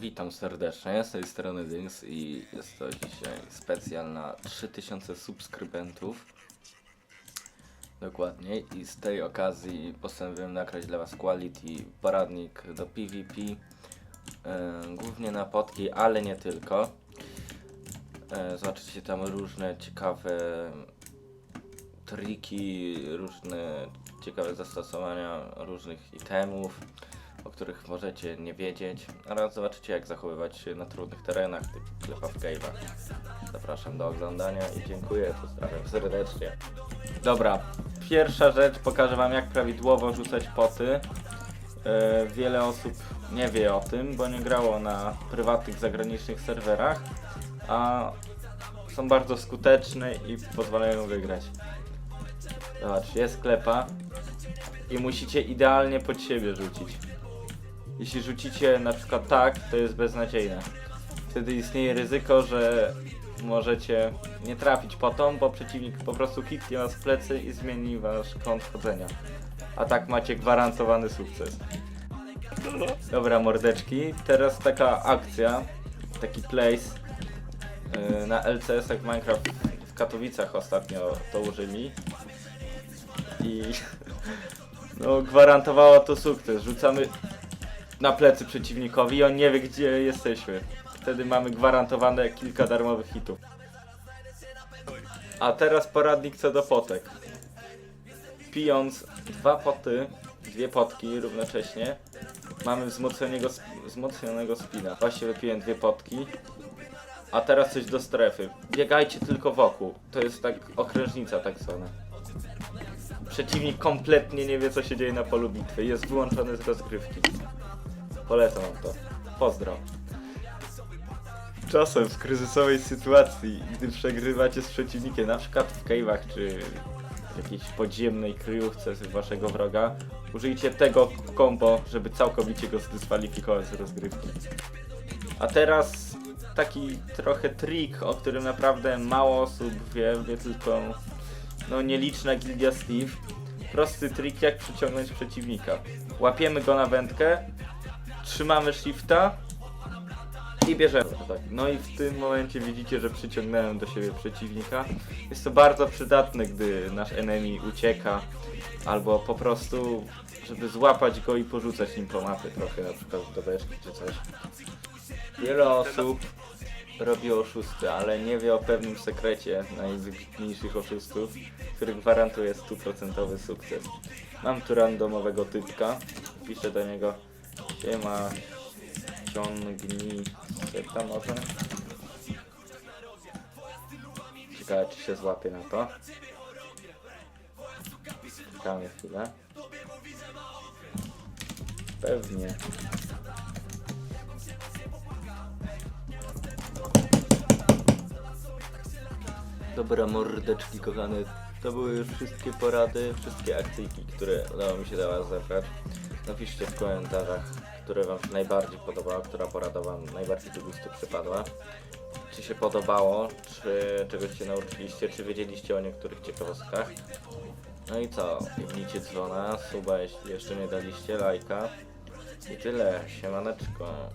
witam serdecznie, z tej strony Dings i jest to dzisiaj specjal na 3000 subskrybentów. Dokładnie i z tej okazji postanowiłem nagrać dla Was quality poradnik do PvP, yy, głównie na potki, ale nie tylko. Yy, zobaczycie tam różne ciekawe triki, różne ciekawe zastosowania różnych itemów, o których możecie nie wiedzieć, oraz zobaczycie jak zachowywać się na trudnych terenach, typu klepa w cave'ach. Zapraszam do oglądania i dziękuję, pozdrawiam serdecznie. Dobra, pierwsza rzecz, pokażę wam jak prawidłowo rzucać poty. E, wiele osób nie wie o tym, bo nie grało na prywatnych zagranicznych serwerach, a są bardzo skuteczne i pozwalają wygrać. Zobacz, jest klepa i musicie idealnie pod siebie rzucić. Jeśli rzucicie na przykład tak, to jest beznadziejne. Wtedy istnieje ryzyko, że możecie nie trafić potą, bo przeciwnik po prostu hitnie was w plecy i zmieni wasz kąt chodzenia. A tak macie gwarantowany sukces. Dobra mordeczki, teraz taka akcja, taki place yy, na LCS-ach Minecraft w Katowicach ostatnio to użyli i no gwarantowało to sukces. Rzucamy na plecy przeciwnikowi i on nie wie gdzie jesteśmy. Wtedy mamy gwarantowane kilka darmowych hitów. A teraz poradnik co do potek. Pijąc dwa poty, dwie potki równocześnie, mamy wzmocnionego, sp- wzmocnionego spina. Właśnie wypiłem dwie potki. A teraz coś do strefy. Biegajcie tylko wokół. To jest tak okrężnica tak zwana. Przeciwnik kompletnie nie wie co się dzieje na polu bitwy. Jest wyłączony z rozgrywki. Polecam wam to. Pozdro. Czasem w kryzysowej sytuacji, gdy przegrywacie z przeciwnikiem, na przykład w cave'ach czy w jakiejś podziemnej kryjówce z waszego wroga, użyjcie tego combo, żeby całkowicie go zdyskwalifikować z rozgrywki. A teraz taki trochę trik, o którym naprawdę mało osób wie, wie tylko no nieliczna gildia Steve. Prosty trik jak przyciągnąć przeciwnika. Łapiemy go na wędkę, trzymamy shifta i bierzemy. Tak. No i w tym momencie widzicie, że przyciągnąłem do siebie przeciwnika. Jest to bardzo przydatne, gdy nasz enemy ucieka, albo po prostu, żeby złapać go i porzucać nim po mapie trochę, na przykład do beczki czy coś. Wiele osób robi oszusty, ale nie wie o pewnym sekrecie najwybitniejszych oszustów, który gwarantuje stuprocentowy sukces. Mam tu randomowego typka, piszę do niego siema, ciągnij seta może. Ciekawe czy się złapie na to. Czekamy chwilę. Pewnie. Dobra mordeczki kochane, to były już wszystkie porady, wszystkie akcyjki, które udało mi się dla was zebrać. Napiszcie w komentarzach, które wam się najbardziej podobała, która porada wam najbardziej do gustu przypadła. Czy się podobało, czy czegoś się nauczyliście, czy wiedzieliście o niektórych ciekawostkach. No i co, jebnijcie dzwona, suba jeśli jeszcze nie daliście, lajka. I tyle, siemaneczko.